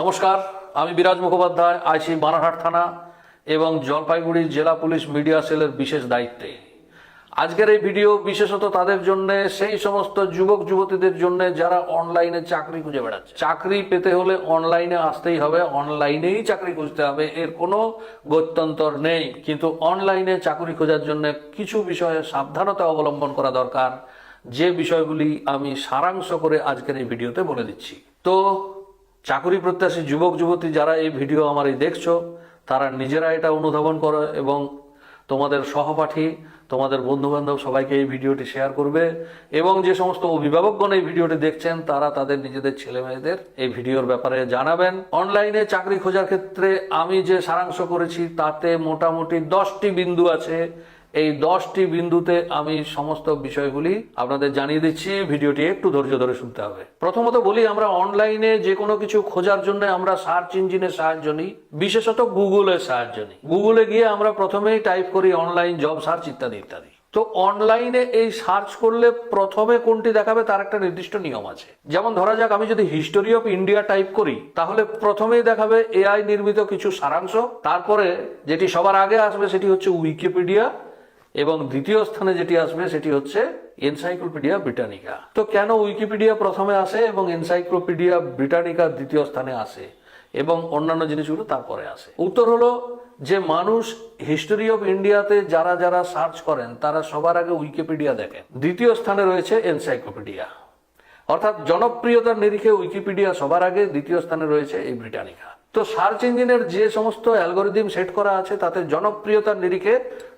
নমস্কার, আমি বিরাজ মুখোপাধ্যায় আইসি বানারহাট থানা এবং জলপাইগুড়ি জেলা পুলিশ মিডিয়া সেলের বিশেষ দায়িত্বে। আজকের এই ভিডিও বিশেষত তাদের জন্য, সেই সমস্ত যুবক যুবতীদের জন্য যারা অনলাইনে চাকরি খুঁজে বেড়াচ্ছে। চাকরি পেতে হলে অনলাইনে আসতেই হবে, অনলাইনেই চাকরি খুঁজতে হবে, এর কোনো গত্যন্তর নেই। কিন্তু অনলাইনে চাকরি খোঁজার জন্য কিছু বিষয়ে সাবধানতা অবলম্বন করা দরকার। যে বিষয়গুলি আমি সারাংশ করে আজকের এই ভিডিওতে বলে দিচ্ছি। তো চাকরি প্রত্যাশী যুবক, যুবতী যারা এই ভিডিও আমার এই দেখছ, তারা নিজেরা এটা অনুধাবন করো এবং তোমাদের সহপাঠী, তোমাদের বন্ধু বান্ধব সবাইকে এই ভিডিওটি শেয়ার করবে এবং যে সমস্ত অভিভাবকগণ এই ভিডিওটি দেখছেন, তারা তাদের নিজেদের ছেলে মেয়েদের এই ভিডিওর ব্যাপারে জানাবেন। অনলাইনে চাকরি খোঁজার ক্ষেত্রে আমি যে সারাংশ করেছি, তাতে মোটামুটি দশটি বিন্দু আছে এই দশটি বিন্দুতে আমি সমস্ত বিষয়গুলি আপনাদের জানিয়ে দিচ্ছি। ভিডিওটি একটু ধৈর্য ধরে শুনতে হবে। প্রথমত বলি, আমরা অনলাইনে যে কোনো কিছু খোঁজার জন্য আমরা সার্চ ইঞ্জিনের সাহায্য নিই। বিশেষত গুগলের সাহায্য নিই। গুগলে গিয়ে আমরা প্রথমেই টাইপ করি অনলাইন জব সার্চ ইত্যাদি ইত্যাদি। তো অনলাইনে এই সার্চ করলে প্রথমে কোনটি দেখাবে তার একটা নির্দিষ্ট নিয়ম আছে। যেমন ধরা যাক, আমি যদি হিস্টোরি অফ ইন্ডিয়া টাইপ করি, তাহলে প্রথমেই দেখাবে এআই নির্মিত কিছু সারাংশ। তারপরে যেটি সবার আগে আসবে সেটি হচ্ছে উইকিপিডিয়া। এবং দ্বিতীয় স্থানে যেটি আসবে সেটি হচ্ছে এনসাইক্লোপিডিয়া ব্রিটানিকা তো কেন উইকিপিডিয়া প্রথমে আসে এবং এনসাইক্লোপিডিয়া ব্রিটানিকা দ্বিতীয় স্থানে আসে এবং অন্যান্য জিনিসগুলো তারপরে আসে? উত্তর হলো যে মানুষ হিস্টোরি অফ ইন্ডিয়াতে যারা যারা সার্চ করেন, তারা সবার আগে উইকিপিডিয়া দেখেন। দ্বিতীয় স্থানে রয়েছে এনসাইক্লোপিডিয়া অর্থাৎ জনপ্রিয়তার নিরিখে উইকিপিডিয়া সবার আগে দ্বিতীয় স্থানে রয়েছে এই ব্রিটানিকা তো সার্চ ইঞ্জিনের যে সমস্ত অ্যালগোরিদম সেট করা আছে, তাতে জনপ্রিয়তার নিরিখে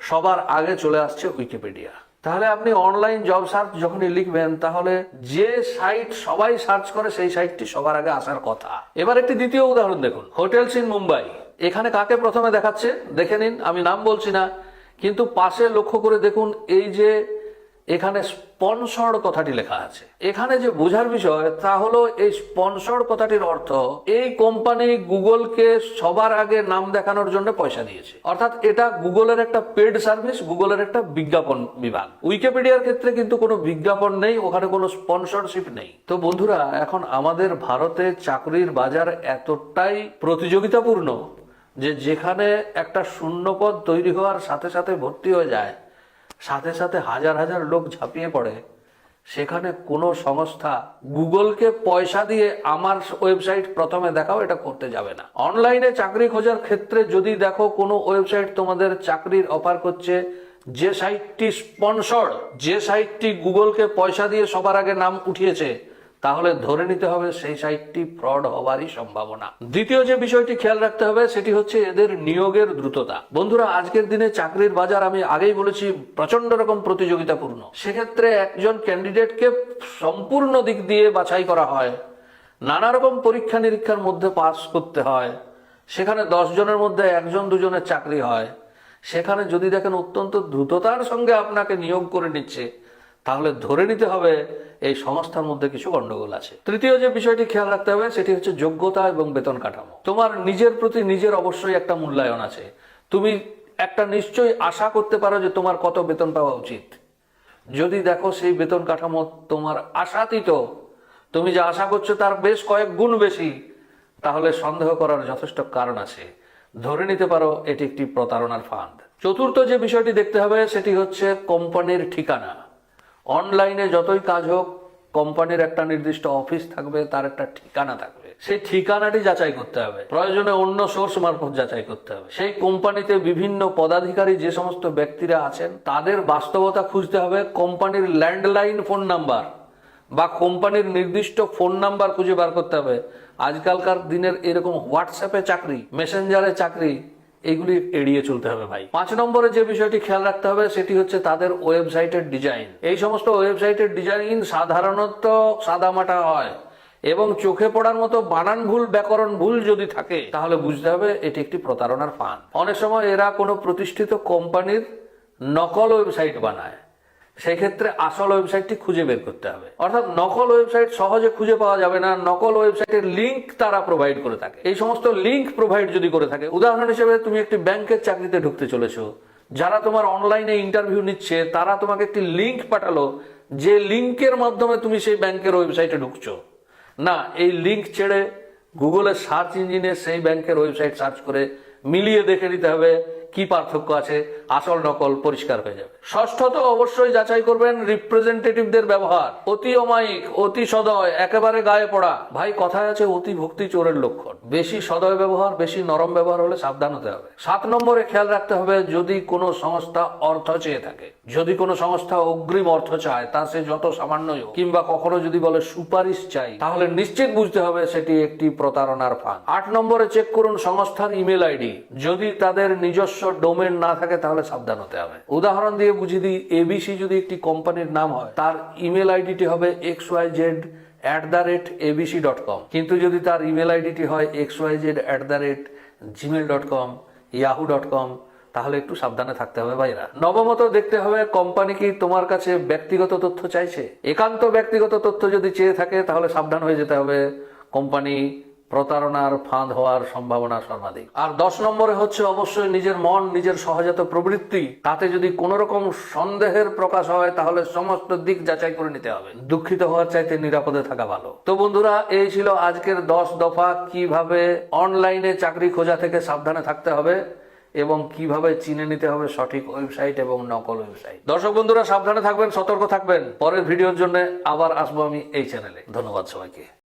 সবার আগে চলে আসছে উইকিপিডিয়া। তাহলে আপনি অনলাইন জব সার্চ যখনই লিখবেন, তাহলে যে সাইট সবাই সার্চ করে, সেই সাইটটি সবার আগে আসার কথা। এবার একটি দ্বিতীয় উদাহরণ দেখুন। Hotels in Mumbai. এখানে কাকে প্রথমে দেখাচ্ছে? দেখে নিন, আমি নাম বলছি না, কিন্তু পাশে লক্ষ্য করে দেখুন, এই যে এখানে স্পন্সর্ড কথাটি লেখা আছে। এখানে যে বোঝার বিষয়, তা হলো এই স্পন্সর্ড কথাটির অর্থ, এই কোম্পানি গুগলকে সবার আগে নাম দেখানোর জন্য পয়সা দিয়েছে। অর্থাৎ এটা গুগলের একটা পেড সার্ভিস, গুগলের একটা বিজ্ঞাপন বিভাগ। উইকিপিডিয়ার ক্ষেত্রে কিন্তু কোনো বিজ্ঞাপন নেই, ওখানে কোনো স্পন্সরশিপ নেই। তো বন্ধুরা, এখন আমাদের ভারতে চাকরির বাজার এতটাই প্রতিযোগিতাপূর্ণ যে যেখানে একটা শূন্যপদ তৈরি হওয়ার সাথে সাথে ভর্তি হয়ে যায় সাথে সাথে হাজার হাজার লোক ঝাঁপিয়ে পড়ে। সেখানে কোনো সংস্থা গুগলকে পয়সা দিয়ে আমার ওয়েবসাইট প্রথমে দেখাও, এটা করতে যাবে না। অনলাইনে চাকরি খোঁজার ক্ষেত্রে যদি দেখো কোনো ওয়েবসাইট তোমাদের চাকরির অফার করছে, যে সাইটটি স্পন্সর্ড, যে সাইটটি গুগলকে পয়সা দিয়ে সবার আগে নাম উঠিয়েছে তাহলে ধরে নিতে হবে সেই সাইটটি ফ্রড হওয়ারই সম্ভাবনা। দ্বিতীয় যে বিষয়টি খেয়াল রাখতে হবে, সেটি হচ্ছে এদের নিয়োগের দ্রুততা। বন্ধুরা, আজকের দিনে চাকরির বাজার আমি আগেই বলেছি প্রচণ্ড রকম প্রতিযোগিতাপূর্ণ। সেক্ষেত্রে একজন ক্যান্ডিডেটকে সম্পূর্ণ দিক দিয়ে বাছাই করা হয়। নানা রকম পরীক্ষা নিরীক্ষার মধ্যে পাস করতে হয়। সেখানে দশ জনের মধ্যে একজন দুজনের চাকরি হয়। সেখানে যদি দেখেন অত্যন্ত দ্রুততার সঙ্গে আপনাকে নিয়োগ করে নিচ্ছে তাহলে ধরে নিতে হবে এই সংস্থার মধ্যে কিছু গন্ডগোল আছে। তৃতীয় যে বিষয়টি খেয়াল রাখতে হবে, সেটি হচ্ছে যোগ্যতা এবং বেতন কাঠামো। তোমার নিজের প্রতি নিজের অবশ্যই একটা মূল্যায়ন আছে। তুমি একটা নিশ্চয়ই আশা করতে পারো যে তোমার কত বেতন পাওয়া উচিত। যদি দেখো সেই বেতন কাঠামো তোমার আশাতীত, তুমি যে আশা করছ তার বেশ কয়েক গুণ বেশি, তাহলে সন্দেহ করার যথেষ্ট কারণ আছে। ধরে নিতে পারো এটি একটি প্রতারণার ফান্ড চতুর্থ যে বিষয়টি দেখতে হবে, সেটি হচ্ছে কোম্পানির ঠিকানা। অনলাইনে যতই কাজ হোক কোম্পানির একটা নির্দিষ্ট অফিস থাকবে তার একটা ঠিকানা থাকবে। সেই ঠিকানাটি যাচাই করতে হবে। প্রয়োজনে অন্য সোর্স মারফত যাচাই করতে হবে। সেই কোম্পানিতে বিভিন্ন পদাধিকারী যে সমস্ত ব্যক্তিরা আছেন তাদের বাস্তবতা খুঁজতে হবে কোম্পানির ল্যান্ডলাইন ফোন নাম্বার বা কোম্পানির নির্দিষ্ট ফোন নাম্বার খুঁজে বার করতে হবে। আজকালকার দিনের এরকম হোয়াটসঅ্যাপে চাকরি মেসেঞ্জারে চাকরি এইগুলি এড়িয়ে চলতে হবে ভাই। পাঁচ নম্বরে যে বিষয়টি খেয়াল রাখতে হবে সেটি হচ্ছে তাদের ওয়েবসাইটের ডিজাইন। এই সমস্ত ওয়েবসাইটের ডিজাইন সাধারণত সাদামাটা হয় এবং চোখে পড়ার মতো বানান ভুল, ব্যাকরণ ভুল যদি থাকে, তাহলে বুঝতে হবে এটি একটি প্রতারণার ফান অনেক সময় এরা কোনো প্রতিষ্ঠিত কোম্পানির নকল ওয়েবসাইট বানায়। সেই ক্ষেত্রে আসল ওয়েবসাইটটি খুঁজে বের করতে হবে। অর্থাৎ নকল ওয়েবসাইট সহজে খুঁজে পাওয়া যাবে না, নকল ওয়েবসাইটের লিংক তারা প্রোভাইড করে থাকে। এই সমস্ত লিংক প্রোভাইড যদি করে থাকে, উদাহরণ হিসেবে তুমি একটি ব্যাংকের চাকরিতে ঢুকতে চলেছো, যারা তোমার অনলাইনে ইন্টারভিউ নিচ্ছে, তারা তোমাকে একটি লিংক পাঠালো, যে লিংকের মাধ্যমে তুমি সেই ব্যাংকের ওয়েবসাইটে ঢুকছো। না, এই লিংক ছেড়ে গুগলের সার্চ ইঞ্জিনে সেই ব্যাংকের ওয়েবসাইট সার্চ করে মিলিয়ে দেখে নিতে হবে কি পার্থক্য আছে। আসল নকল পরিষ্কার হয়ে যাবে। ষষ্ঠত অবশ্যই যাচাই করবেন রিপ্রেজেন্টেটিভদের ব্যবহার। অতি অমায়িক, অতি সদয়, একেবারে গায়ে পড়া। ভাই, কথায় আছে অতি ভক্তি চোরের লক্ষণ। বেশি সদয় ব্যবহার, বেশি নরম ব্যবহার হলে সাবধান হতে হবে। সাত নম্বরে খেয়াল রাখতে হবে যদি কোনো সংস্থা অর্থ চেয়ে থাকে। যদি কোনো সংস্থা অগ্রিম অর্থ চায়, তা সে যত সামান্যই কিংবা কখনো যদি বলে সুপারিশ চাই, তাহলে নিশ্চিত বুঝতে হবে সেটি একটি প্রতারণার ফাঁদ। আট নম্বরে চেক করুন সংস্থার ইমেল আইডি যদি তাদের নিজস্ব ডোমেন না থাকে তাহলে সাবধান হতে হবে। উদাহরণ দিয়ে বুঝিয়ে দিই এবিসি যদি একটি কোম্পানির নাম হয়, তার ইমেল আইডিটি হবে X Y Z at the rate ABC dot com কিন্তু যদি তার ইমেল আইডিটি হয় X Y Z at the rate Gmail dot com Yahoo dot com তাহলে একটু সাবধানে থাকতে হবে ভাইরা। নবমত দেখতে হবে, কোম্পানি কি তোমার কাছে ব্যক্তিগত তথ্য চাইছে? একান্ত ব্যক্তিগত তথ্য যদি চেয়ে থাকে, তাহলে সাবধান হয়ে যেতে হবে। কোম্পানি প্রতারণার ফাঁদ হওয়ার সম্ভাবনা সর্বাধিক। আর দশ নম্বরে হচ্ছে অবশ্যই নিজের মন, নিজের সহজাত প্রবৃত্তি। তাতে যদি কোনো রকম সন্দেহের প্রকাশ হয়, তাহলে সমস্ত দিক যাচাই করে নিতে হবে। দুঃখিত হওয়ার চাইতে নিরাপদে থাকা ভালো। তো বন্ধুরা, এই ছিল আজকের দশ দফা কীভাবে অনলাইনে চাকরি খোঁজা থেকে সাবধানে থাকতে হবে এবং কীভাবে চিনে নিতে হবে সঠিক ওয়েবসাইট এবং নকল ওয়েবসাইট। দর্শক বন্ধুরা, সাবধানে থাকবেন, সতর্ক থাকবেন। পরের ভিডিওর জন্য আবার আসব আমি এই চ্যানেলে। ধন্যবাদ সবাইকে।